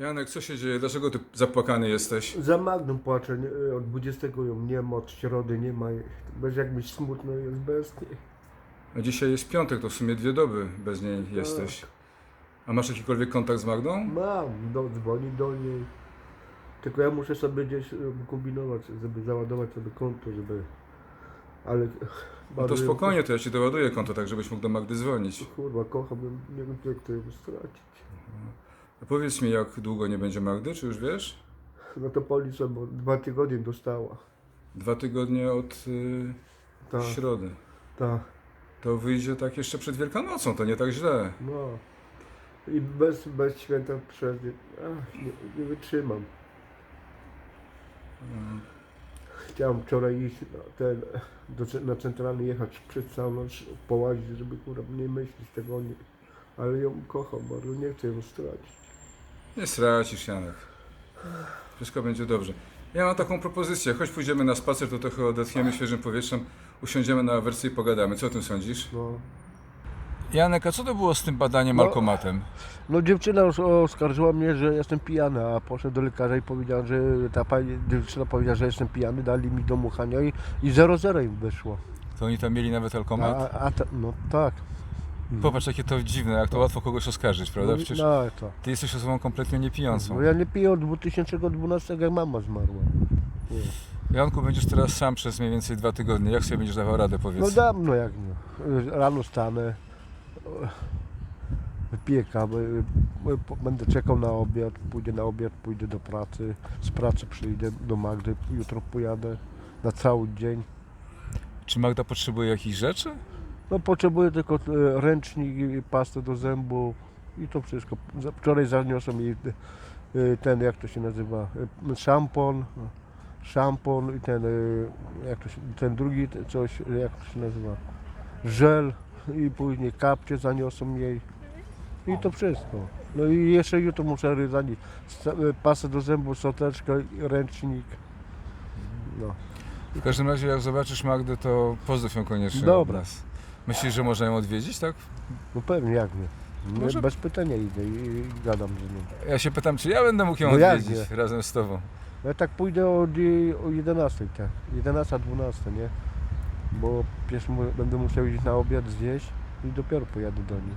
Janek, co się dzieje? Dlaczego ty zapłakany jesteś? Za Magdą płaczę, nie? od 20 ją nie ma, od środy nie ma. Bez jak mi smutno jest bez niej. A dzisiaj jest piątek, to w sumie dwie doby bez niej jesteś. A masz jakikolwiek kontakt z Magdą? Mam, do, dzwoni do niej. Tylko ja muszę sobie gdzieś e, kombinować, żeby załadować sobie konto, żeby... Ale... No to spokojnie, to ja ci doładuję konto, tak żebyś mógł do Magdy dzwonić. Kurwa, kocham, ją, nie wiem jak to ją stracić. Powiedz mi, jak długo nie będzie Magdy, czy już wiesz? No to policja, bo dwa tygodnie dostała. Dwa tygodnie od y, Tak, środy. tak, To wyjdzie tak jeszcze przed Wielkanocą, to nie tak źle. no. I bez, bez święta przez... Ach, nie, nie wytrzymam. Chciałem wczoraj iść na, ten, do, ce- na centralny jechać przed całą noc połazić, żeby kurwa nie myśleć tego o niej. Ale ją kocham bardzo, nie chcę ją stracić. Nie stracisz, Janek. Wszystko będzie dobrze. Ja mam taką propozycję. Chodź pójdziemy na spacer, to trochę odetchniemy świeżym powietrzem, usiądziemy na wersję i pogadamy. Co o tym sądzisz? No. Janek, a co to było z tym badaniem No. alkomatem? no dziewczyna os- oskarżyła mnie, że jestem pijany, a poszedł do lekarza i powiedziała, że ta pani dziewczyna powiedziała, że jestem pijany, dali mi do muchania i, i 0,0 im wyszło. To oni tam mieli nawet A, alkomat? a ta, no tak. Popatrz, jakie to dziwne, jak to łatwo kogoś oskarżyć, prawda? No, Przecież no, to. ty jesteś osobą kompletnie niepijącą. No ja nie piję od 2012, jak mama zmarła. Nie. Janku, będziesz teraz sam przez mniej więcej dwa tygodnie. Jak sobie będziesz dawał radę, powiedz? No dawno jak nie. Rano stanę, wypiję kawę, po- będę czekał na obiad, pójdę na obiad, pójdę do pracy, z pracy przyjdę do Magdy, jutro pojadę na cały dzień. Czy Magda potrzebuje jakichś rzeczy? No potrzebuję tylko e, ręcznik, i pastę do zębów i to wszystko. Wczoraj zaniosłem jej e, ten, jak to się nazywa, e, szampon, szampon i ten, jak to się, ten drugi coś, jak to się nazywa, żel i później kapcie zaniosłem jej i to wszystko. No i jeszcze jutro muszę zanieść sta- e, pastę do zębów, soteczkę, ręcznik. No. W każdym razie, jak zobaczysz Magdę, to pozdrów ją koniecznie Dobra. Od. Myślisz, że można ją odwiedzić, tak? no pewnie, jak nie. Nie, Może- Bez pytania idę i, i gadam z nią. Ja się pytam, czy ja będę mógł ją No jak odwiedzić razem z tobą. Ja tak pójdę o, o 11, tak. 11, 12, nie? Bo pierwszy mu- będę musiał iść na obiad zjeść i dopiero pojadę do niej.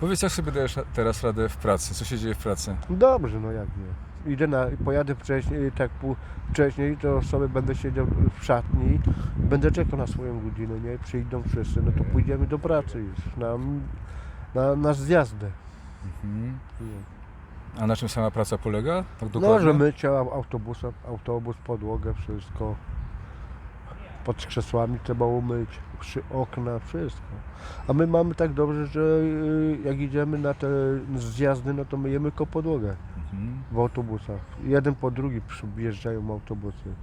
Powiedz, jak sobie dajesz teraz radę w pracy? Co się dzieje w pracy? No Dobrze, no jak nie. Idę na, pojadę wcześniej, tak pół, wcześniej, to sobie będę siedział w szatni będę czekał na swoją godzinę, nie? Przyjdą wszyscy, no to pójdziemy do pracy już, na, na, na zjazdę. Mhm. A na czym sama praca polega? Tak No, że mycie au- autobusa, autobus, podłogę, wszystko. Pod krzesłami trzeba umyć, przy okna, wszystko. A my mamy tak dobrze, że y, jak idziemy na te zjazdy, no to myjemy ko podłogę Mhm. w autobusach. Jeden po drugi przyjeżdżają autobusy.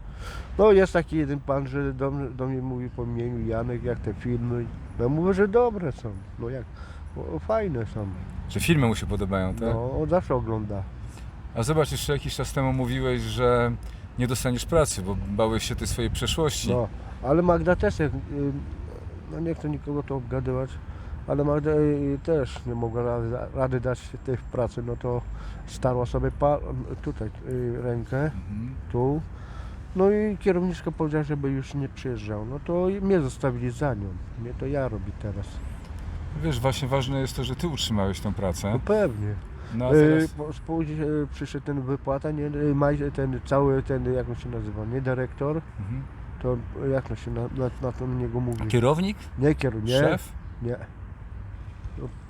No jest taki jeden pan, że do, mnie- do mnie mówi po imieniu Janek, jak te filmy. No mówię, że dobre są. No jak, fajne są. Że filmy mu się podobają, tak? No, on zawsze ogląda. A zobacz, jeszcze jakiś czas temu mówiłeś, że nie dostaniesz pracy, bo bałeś się tej swojej przeszłości. No, ale Magda też, jak, y, no nie chcę nikogo to obgadywać, ale Magda y, też nie mogła rady, rady dać tej pracy, no to starła sobie pa, tutaj y, rękę, Mhm. tu, no i kierowniczka powiedziała, żeby już nie przyjeżdżał, no to mnie zostawili za nią, nie to ja robię teraz. Wiesz, właśnie ważne jest to, że ty utrzymałeś tę No pracę. pewnie. No a Y, teraz... Później y, przyszedł ten wypłata, nie, y, ten cały ten, jak on się nazywa, nie dyrektor, Mhm. to y, jak to się na, na, na to niego mówi? Kierownik? Nie kierownik. Szef? Nie.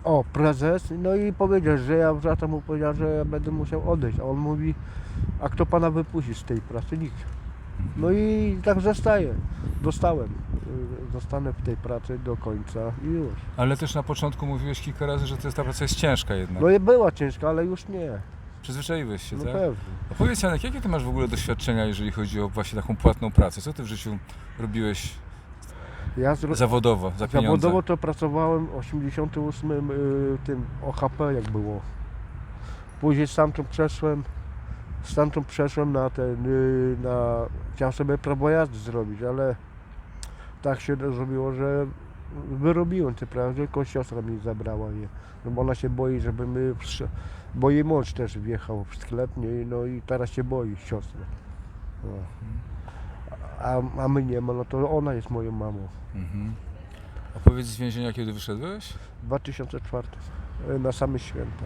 O, prezes, no i powiedział, że ja brata mu powiedział, że ja będę musiał odejść, a on mówi, a kto pana wypuści z tej pracy? Nikt. No i tak zostaję. Dostałem. Y, Zostanę w tej pracy do końca i już. Ale też na początku mówiłeś kilka razy, że to jest, ta praca jest ciężka jednak. No i była ciężka, ale już nie. Przyzwyczaiłeś się, No tak? pewnie. A powiedz Janek, jakie ty masz w ogóle doświadczenia, jeżeli chodzi o właśnie taką płatną pracę? Co ty w życiu robiłeś Ja zro... zawodowo, za pieniądze? Zawodowo to pracowałem w 88 y, tym OHP jak było. Później stamtąd przeszłem, stamtąd przeszłem na ten, y, na, chciałem sobie prawo jazdy zrobić, ale tak się zrobiło, że wyrobiłem te prawo, tylko siostra mi zabrała je. No bo ona się boi, żeby my bo jej mąż też wjechał w sklep, nie, no i teraz się boi siostry. No. A, a my nie ma, no to ona jest moją mamą. Mhm. A powiedz z więzienia, kiedy wyszedłeś? 2004, e, na same święta.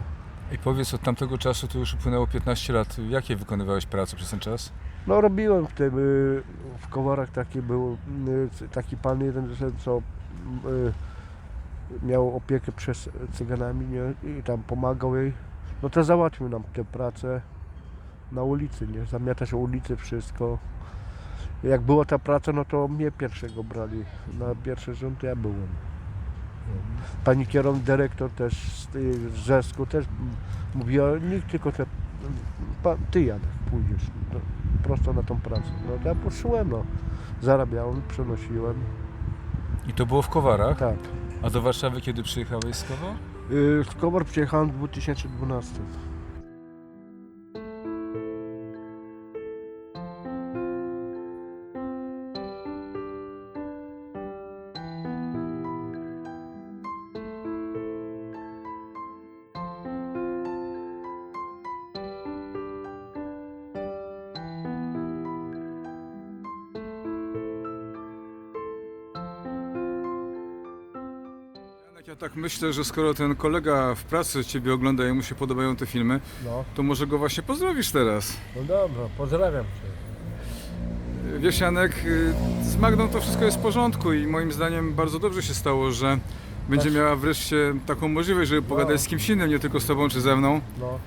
I powiedz, od tamtego czasu to już upłynęło 15 lat. Jakie wykonywałeś prace przez ten czas? No robiłem w tym, y, w Kowarach taki był, y, taki pan jeden, co miał opiekę przez cyganami nie? i tam pomagał jej. No to załatwił nam tę pracę na ulicy, nie? Zamiatać ulicy, wszystko. Jak była ta praca, no to mnie pierwszego brali. Na pierwszy rząd ja byłem. Pani kierownik, dyrektor też z, z Rzesku też mówiła, nikt tylko te, pa, ty Janek pójdziesz no, prosto na tą pracę. No ja poszłem, no. Zarabiałem, przenosiłem, I to było w Kowarach? tak. A do Warszawy kiedy przyjechałeś z Kowar? Y, Z Kowar przyjechałem w 2012. myślę, że skoro ten kolega w pracy Ciebie ogląda i mu się podobają te filmy, No, to może go właśnie pozdrowisz teraz. no dobra, pozdrawiam Cię. Wiesz Janek, y, z Magdą to wszystko jest w porządku i moim zdaniem bardzo dobrze się stało, że będzie miała wreszcie taką możliwość, żeby pogadać z kimś innym, nie tylko z Tobą czy ze mną. No.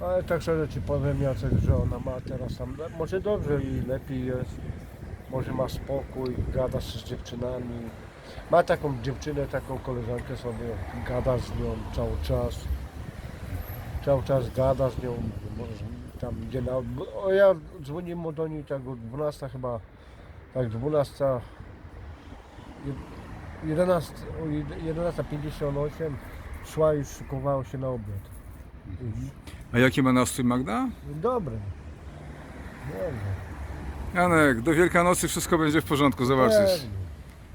Ale tak szczerze Ci powiem Jacek, że ona ma teraz tam, może dobrze i lepiej jest. Może ma spokój, gada z dziewczynami. Ma taką dziewczynę, taką koleżankę sobie, gada z nią cały czas. Cały czas gada z nią, może tam idzie na... O, ja dzwoniłem mu do niej tak o 12 chyba, tak 12, je- 11, o jed- 11.58 szła i szykowała się na obiad. A jaki ma nastrój Magda? Dobry. Dobry. Janek, do Wielkanocy wszystko będzie w porządku, zobaczysz. Pewnie.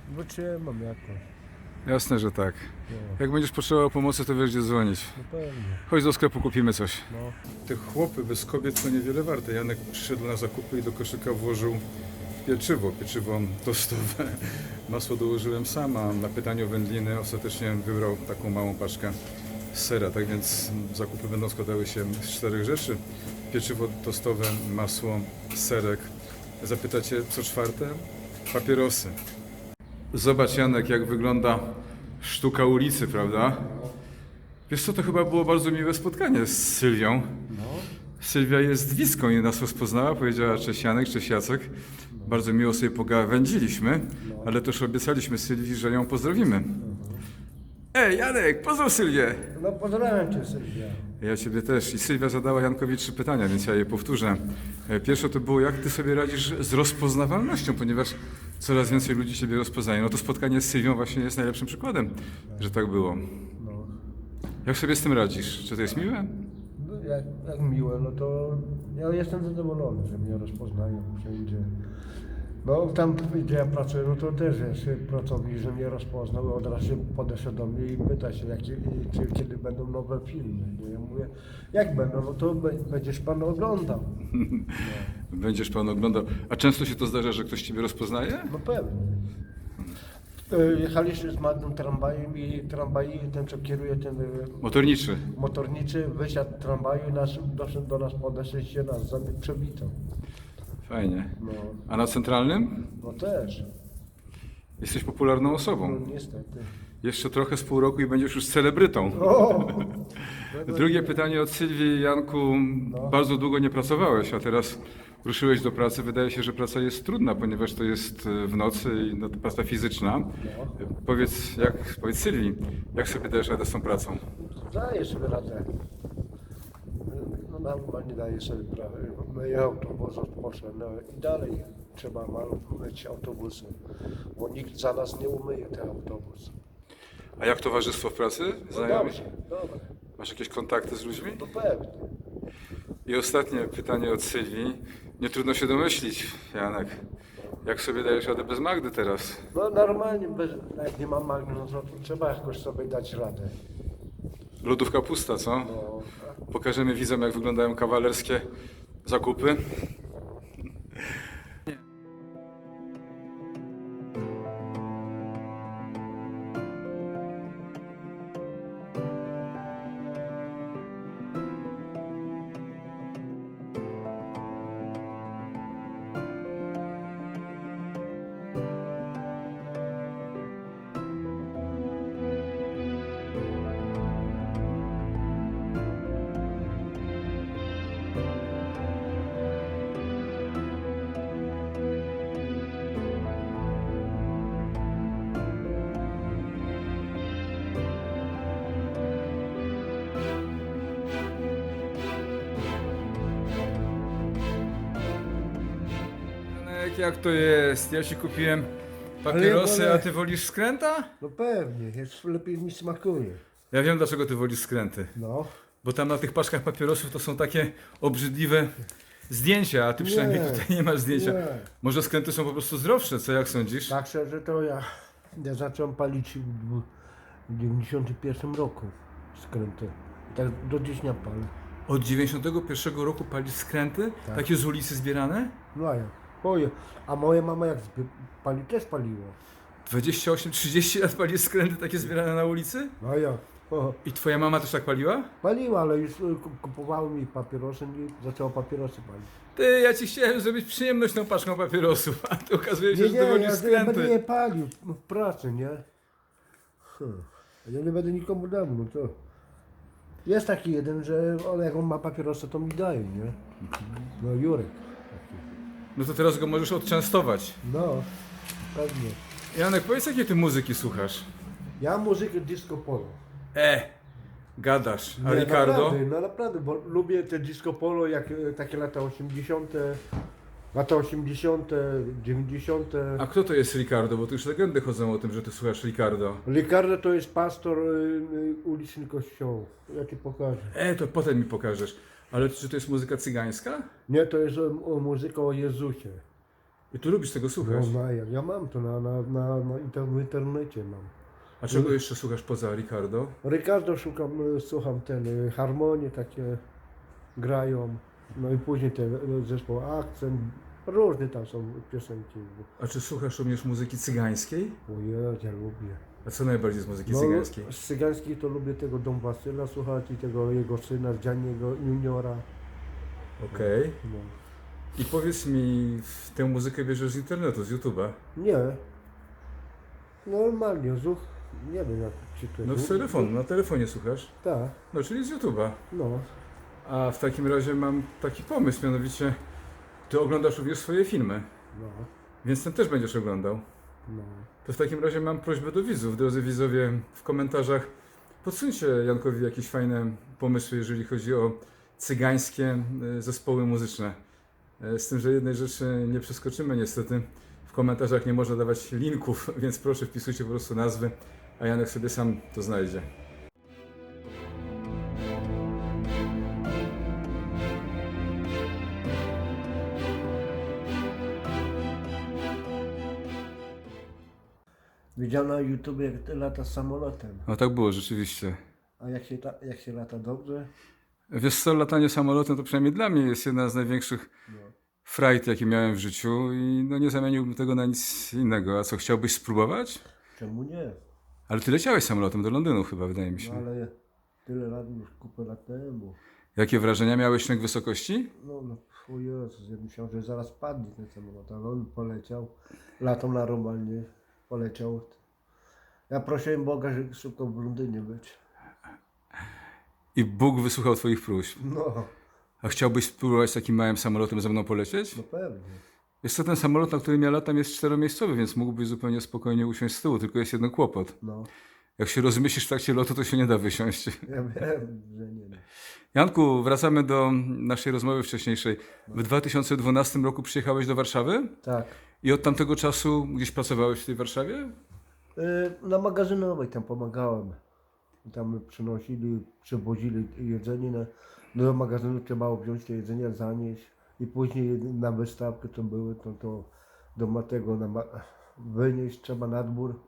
Wytrzymam jakoś. Jasne, że tak. No, Jak będziesz potrzebował pomocy, to wiesz gdzie dzwonić. no pewnie. Chodź do sklepu, kupimy coś. No. Te chłopy bez kobiet to niewiele warte. Janek przyszedł na zakupy i do koszyka włożył pieczywo, pieczywo tostowe. Masło dołożyłem sama. Na pytanie o wędliny ostatecznie wybrał taką małą paczkę sera. Tak więc zakupy będą składały się z czterech rzeczy. Pieczywo tostowe, masło, serek. Zapytacie co czwarte? Papierosy. Zobacz Janek, jak wygląda sztuka ulicy, prawda? Wiesz co, to chyba było bardzo miłe spotkanie z Sylwią. No. Sylwia jest widzką i nas rozpoznała, powiedziała cześć Janek, cześć Jacek. Bardzo miło sobie pogawędziliśmy, ale też obiecaliśmy Sylwii, że ją pozdrowimy. Ej Janek, pozdrow Sylwię! No pozdrawiam Cię Sylwia. Ja Ciebie też. I Sylwia zadała Jankowi trzy pytania, więc ja je powtórzę. E, Pierwsze to było, jak Ty sobie radzisz z rozpoznawalnością, ponieważ coraz więcej ludzi Ciebie rozpoznaje. No to spotkanie z Sylwią właśnie jest najlepszym przykładem, że tak było. No. Jak sobie z tym radzisz? Czy to jest miłe? No, Jak, jak miłe, no to ja jestem zadowolony, że mnie rozpoznają wszędzie. No tam gdzie ja pracuję, no to też jest pracownik, że mnie rozpoznał, od razu podeszł do mnie i pyta się, jakie, czy, kiedy będą nowe filmy. No ja mówię, jak będą, no to będziesz pan oglądał. Będziesz Pan oglądał. A często się to zdarza, że ktoś Ciebie rozpoznaje? No pewnie. E, Jechaliśmy z Magdą tramwajem i tramwaj, ten co kieruje ten e, Motorniczy. motorniczy, wysiadł z tramwaju i nas, doszedł do nas, podeszł i się nas za- przewitał. Fajnie. No, A na centralnym? no też, Jesteś popularną no osobą. niestety. Jeszcze trochę z pół roku i będziesz już celebrytą. O! Drugie pytanie od Sylwii. Janku, bardzo długo nie pracowałeś, a teraz ruszyłeś do pracy. Wydaje się, że praca jest trudna, ponieważ to jest e, w nocy i no, praca fizyczna. Powiedz, jak, powiedz Sylwii, jak sobie dajesz radę z tą pracą? Daję sobie radę. No normalnie daję sobie prawo. Myję autobus, odpocznę. No i dalej trzeba myć autobusy, bo nikt za nas nie umyje ten autobus. A jak towarzystwo w pracy? No Znajomi? dobrze, dobra, Masz jakieś kontakty z ludźmi? to pewnie. I ostatnie pytanie od Sylwii. Nie trudno się domyślić, Janek. Jak sobie dajesz radę bez Magdy teraz? No normalnie, bez, jak nie ma magnu, no to trzeba jakoś sobie dać radę. Lodówka pusta, co? No, Pokażemy widzom, jak wyglądają kawalerskie zakupy. Jak to jest? Ja ci kupiłem papierosy, a ty wolisz skręta? no pewnie, jest lepiej mi smakuje. Ja wiem, dlaczego ty wolisz skręty. No. Bo tam na tych paczkach papierosów to są takie obrzydliwe zdjęcia, a ty przynajmniej Nie. tutaj nie masz zdjęcia. Nie. Może skręty są po prostu zdrowsze, co jak sądzisz? Tak szczerze to ja, ja zacząłem palić w w 91 roku skręty. I tak do dziś nie palę. Od 91 roku palisz skręty? Tak. Takie z ulicy zbierane? No a ja. Oje. A moja mama jak zby- pali, też paliła. 28-30 lat palisz skręty takie zbierane na ulicy? No ja. O, I twoja mama też tak paliła? paliła, ale już y, ku- kupowały mi papierosy i zaczęła papierosy palić. Ty, ja ci chciałem zrobić przyjemność tą paczką papierosów, a tu okazuje się, Nie, że nie, ty ja, wolisz ja będę je palił w pracy, nie? Hmm. Ja nie będę nikomu dał, no to... Jest taki jeden, że on, jak on ma papierosa, to mi daje, nie? No Jurek. No to teraz go możesz odczęstować. No, pewnie. Janek, powiedz jakie ty muzyki słuchasz? Ja muzykę disco polo. E, gadasz. A Nie, Ricardo? Naprawdę, no naprawdę, bo lubię te disco polo, jak e, takie lata 80., lata 80., 90. A kto to jest Ricardo? Bo tu już legendy chodzą o tym, że ty słuchasz Ricardo. Ricardo to jest pastor y, y, uliczny kościołów. Ja ci pokażę. E, to potem mi pokażesz. Ale czy to jest muzyka cygańska? Nie, to jest o, o muzyka o Jezusie. I tu lubisz tego słuchać. No, na, ja mam to na, na, na, na inter, w internecie mam. A czego jeszcze słuchasz poza Ricardo? Ricardo szukam, y, słucham ten, y, harmonie takie grają. No i później ten y, zespół Akcent. Różne tam są piosenki. A czy słuchasz również muzyki cygańskiej? Ojej, ja lubię. A co najbardziej z muzyki No, cygańskiej? z cygańskiej to lubię tego Dom Wasyla słuchać i tego jego syna, Gianniego Juniora. Okej. No. I powiedz mi, tę muzykę bierzesz z internetu, z YouTube'a? Nie. Normalnie, zuch. Nie wiem jak ci to No z telefonu, na telefonie słuchasz? Tak, No czyli z YouTube'a. no. A w takim razie mam taki pomysł, mianowicie ty oglądasz również swoje filmy, No, więc ten też będziesz oglądał. No. To w takim razie mam prośbę do widzów, drodzy widzowie, w komentarzach podsuńcie Jankowi jakieś fajne pomysły, jeżeli chodzi o cygańskie e, zespoły muzyczne. E, Z tym, że jednej rzeczy nie przeskoczymy niestety. W komentarzach nie można dawać linków, więc proszę wpisujcie po prostu nazwy, a Janek sobie sam to znajdzie. Widziałem na YouTube jak ty lata samolotem. No tak było rzeczywiście. A jak się, ta, jak się lata dobrze? Wiesz co, latanie samolotem to przynajmniej dla mnie jest jedna z największych No. frajt, jakie miałem w życiu i no nie zamieniłbym tego na nic innego. A co, chciałbyś spróbować? Czemu nie? Ale ty leciałeś samolotem do Londynu chyba, wydaje mi No się. ale tyle lat już kupę lat temu. Jakie wrażenia miałeś lęk wysokości? No, no, o Jezus, ja myślałem, że zaraz padnie ten samolot, ale on poleciał. Latał normalnie, poleciał. Ja prosiłem Boga, żeby szybko w Londynie być. I Bóg wysłuchał twoich próśb. No, A chciałbyś spróbować takim małym samolotem ze mną polecieć? no pewnie. Jest to ten samolot, na którym ja latam jest czteromiejscowy, więc mógłbyś zupełnie spokojnie usiąść z tyłu, tylko jest jeden kłopot. No, Jak się rozmyślisz w trakcie lotu, to się nie da wysiąść. ja wiem, że nie. No. Janku, wracamy do naszej rozmowy wcześniejszej. W 2012 roku przyjechałeś do Warszawy Tak. I od tamtego czasu gdzieś pracowałeś w tej Warszawie? Y, Na magazynowej tam pomagałem. Tam przynosili, przewozili jedzenie. Na, do magazynu trzeba było wziąć to jedzenie, zanieść. I później na wystawkę to były, to, to do ma- tego na, ma- wynieść trzeba na dwór.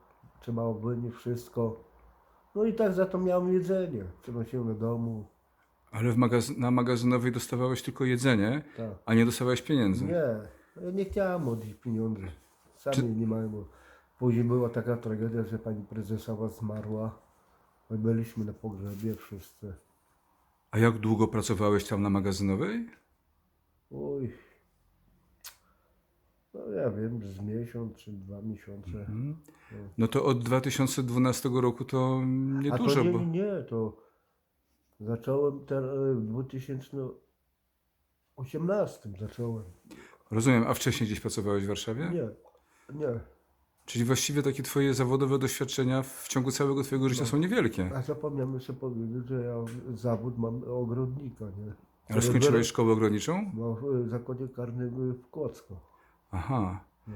Trzeba było wynieść wszystko. No i tak za to miałem jedzenie. Przynosiłem do domu. Ale na magazynowej dostawałeś tylko jedzenie, Tak. a nie dostawałeś pieniędzy. Nie, ja nie chciałem od nich pieniędzy. Sami Czy- nie mają. bo Później była taka tragedia, że pani prezesowa zmarła. My byliśmy na pogrzebie wszyscy. A jak długo pracowałeś tam na magazynowej? Oj. No ja wiem, z miesiąc czy dwa miesiące. No to od 2012 roku to A niedużo, to nie, bo... nie, nie, to zacząłem te, w 2018 zacząłem. Rozumiem, a wcześniej gdzieś pracowałeś w Warszawie? Nie, nie. Czyli właściwie takie twoje zawodowe doświadczenia w ciągu całego twojego życia są niewielkie. A zapomniałem jeszcze powiedzieć, że ja zawód mam ogrodnika, nie? Ale skończyłeś szkołę ogrodniczą? No, w zakładzie karnym w Kłodzko. Aha. No.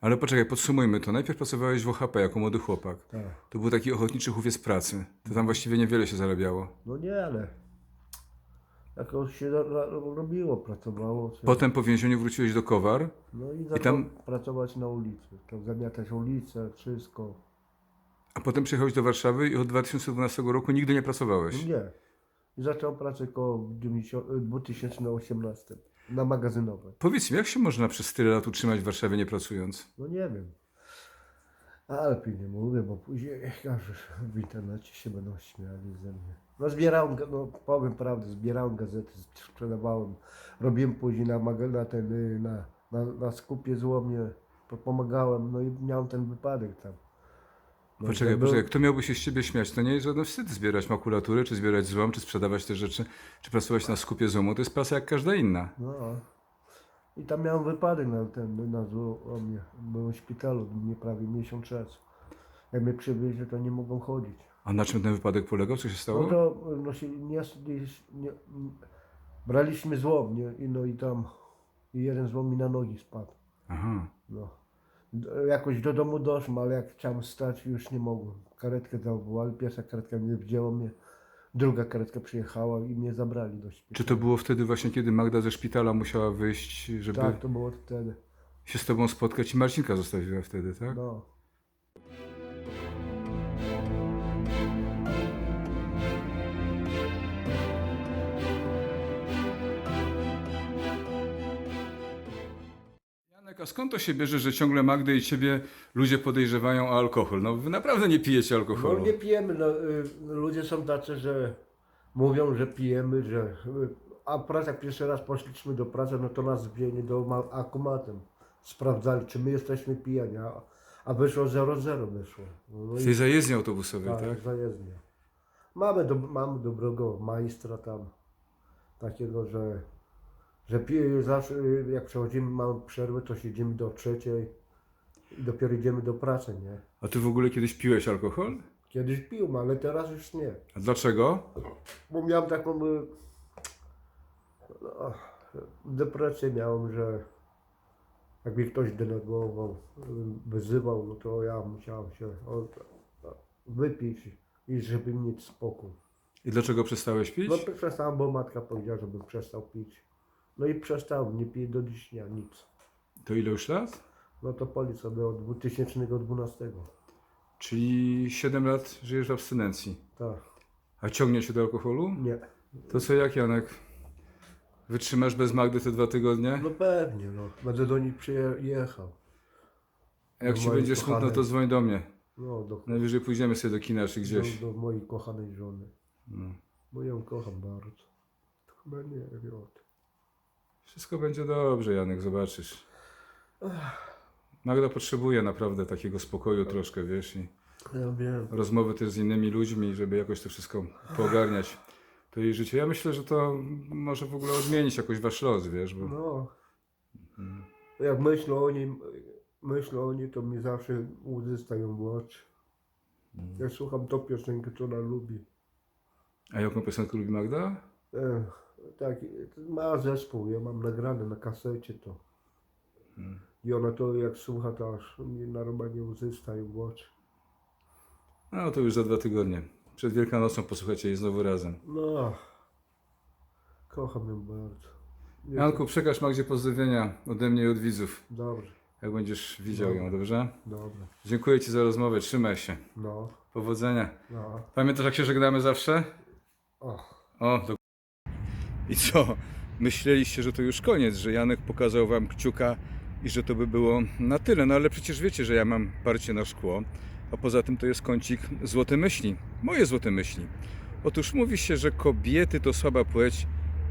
Ale poczekaj, podsumujmy to. Najpierw pracowałeś w OHP jako młody chłopak. Tak. To był taki ochotniczy chówiec pracy. To tam właściwie niewiele się zarabiało. No nie, ale jakoś się ro- ro- robiło, pracowało. Potem po więzieniu wróciłeś do Kowar. No i zacząłem tam- pracować na ulicy. Tam zamiatać ulicę, wszystko. A potem przyjechałeś do Warszawy i od 2012 roku nigdy nie pracowałeś. nie. I zacząłem pracę koło 90 2018 na magazynowej. Powiedz mi, jak się można przez tyle lat utrzymać w Warszawie nie pracując? No nie wiem. Ale nie mówię, bo później każesz, w internecie się będą śmiali ze mnie. No zbierałem, no powiem prawdę, zbierałem gazety, sprzedawałem. Robiłem później na, na, ten, y, na, na, na skupie złomie, po- pomagałem, no i miałem ten wypadek tam. No, Poczekaj, był- poczekaj, kto miałby się z ciebie śmiać? To nie jest żaden wstyd zbierać makulatury, czy zbierać złom, czy sprzedawać te rzeczy, czy pracować na skupie złomu. To jest praca jak każda inna. No. I tam miałem wypadek na ten, na złomie. Byłem w szpitalu, mnie prawie miesiąc czas. Jak mnie przywieźli, to nie mogą chodzić. A na czym ten wypadek polegał? Co się No stało? to no się nie, nie, nie, braliśmy złom, nie? I no i tam i jeden złom mi na nogi spadł. Aha. No. Jakoś do domu doszłem, ale jak chciałem stać, już nie mogłem. Karetkę zawołali, pierwsza karetka mnie wzięła mnie, druga karetka przyjechała i mnie zabrali do szpitala. Czy to było wtedy właśnie, kiedy Magda ze szpitala musiała wyjść, żeby Tak, to było wtedy. się z tobą spotkać i Marcinka zostawiła wtedy, tak? No. A skąd to się bierze, że ciągle Magdę i ciebie ludzie podejrzewają o alkohol? No wy naprawdę nie pijecie No alkoholu. nie pijemy, no, y, ludzie są tacy, że mówią, że pijemy, że... y, A praca, jak pierwszy raz poszliśmy do pracy, no to nas wzięli do ma- akumatem. Sprawdzali, czy my jesteśmy pijani, a, a wyszło 0-0 wyszło. No W tej zajezdni autobusowej, tak, tak? zajezdnie. Mamy, do, mamy dobrego majstra tam, takiego, że, że zawsze, y, jak przechodzimy, mamy przerwę, to siedzimy do trzeciej i dopiero idziemy do pracy, nie? A ty w ogóle kiedyś piłeś alkohol? Kiedyś piłem, ale teraz już nie. A dlaczego? Bo miałem taką y, no, depresję miałem, że jak mnie ktoś denerwował, y, wyzywał, no to ja musiałem się wypić i żeby mieć spokój. I dlaczego przestałeś pić? No przestałem, bo matka powiedziała, żebym przestał pić. No i przestałem, nie piję do dziś dnia nic. To ile już lat? No to pali sobie od 2012. Czyli 7 lat żyjesz w abstynencji. Tak, A ciągnie cię do alkoholu? nie. To co jak Janek? Wytrzymasz bez Magdy te dwa tygodnie? No pewnie, no. Będę do nich przyjechał. A jak do ci mojej będzie smutno, kochanej. to dzwoń do mnie. No, do, Najwyżej pójdziemy sobie do kina czy gdzieś. Do, do mojej kochanej żony. No. Bo ją kocham bardzo. To chyba nie wie o tym. Wszystko będzie dobrze, Janek, zobaczysz. Magda potrzebuje naprawdę takiego spokoju troszkę, wiesz, i Ja wiem. rozmowy też z innymi ludźmi, żeby jakoś to wszystko poogarniać. To jej życie. Ja myślę, że to może w ogóle odmienić jakoś wasz los, wiesz, bo No. Jak myślę o nim, myślę o niej, to mi zawsze łzy stają w oczy. Ja słucham tą piosenkę, co ona lubi. A jaką piosenkę lubi Magda? E, tak, ma zespół, ja mam nagrane na kasecie to. I ona to jak słucha, to aż mi normalnie łzy stają w oczy. No to już za dwa tygodnie. Przed Wielkanocą posłuchajcie jej znowu razem. No, kocham ją bardzo. Nie- Janku, przekaż Magdzie pozdrowienia ode mnie i od widzów, Dobrze, jak będziesz widział ją, dobrze? dobrze. Dziękuję Ci za rozmowę, trzymaj się. No. Powodzenia. No. Pamiętasz jak się żegnamy zawsze? O. O, to... I co? Myśleliście, że to już koniec, że Janek pokazał wam kciuka i że to by było na tyle. No ale przecież wiecie, że ja mam parcie na szkło, a poza tym to jest kącik złote myśli. Moje złote myśli. Otóż mówi się, że kobiety to słaba płeć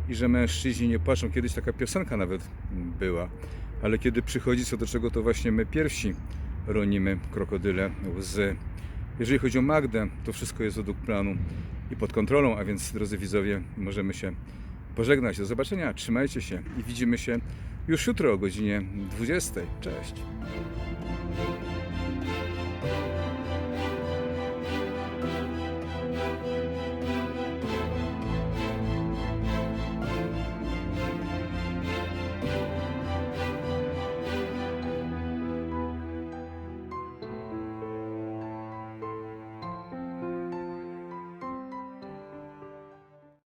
i że mężczyźni nie płaczą. Kiedyś taka piosenka nawet była. Ale kiedy przychodzi co do czego, to właśnie my pierwsi ronimy krokodyle łzy. Jeżeli chodzi o Magdę, to wszystko jest według planu i pod kontrolą, a więc drodzy widzowie, możemy się pożegnać. Do zobaczenia, trzymajcie się i widzimy się już jutro o godzinie 20. Cześć.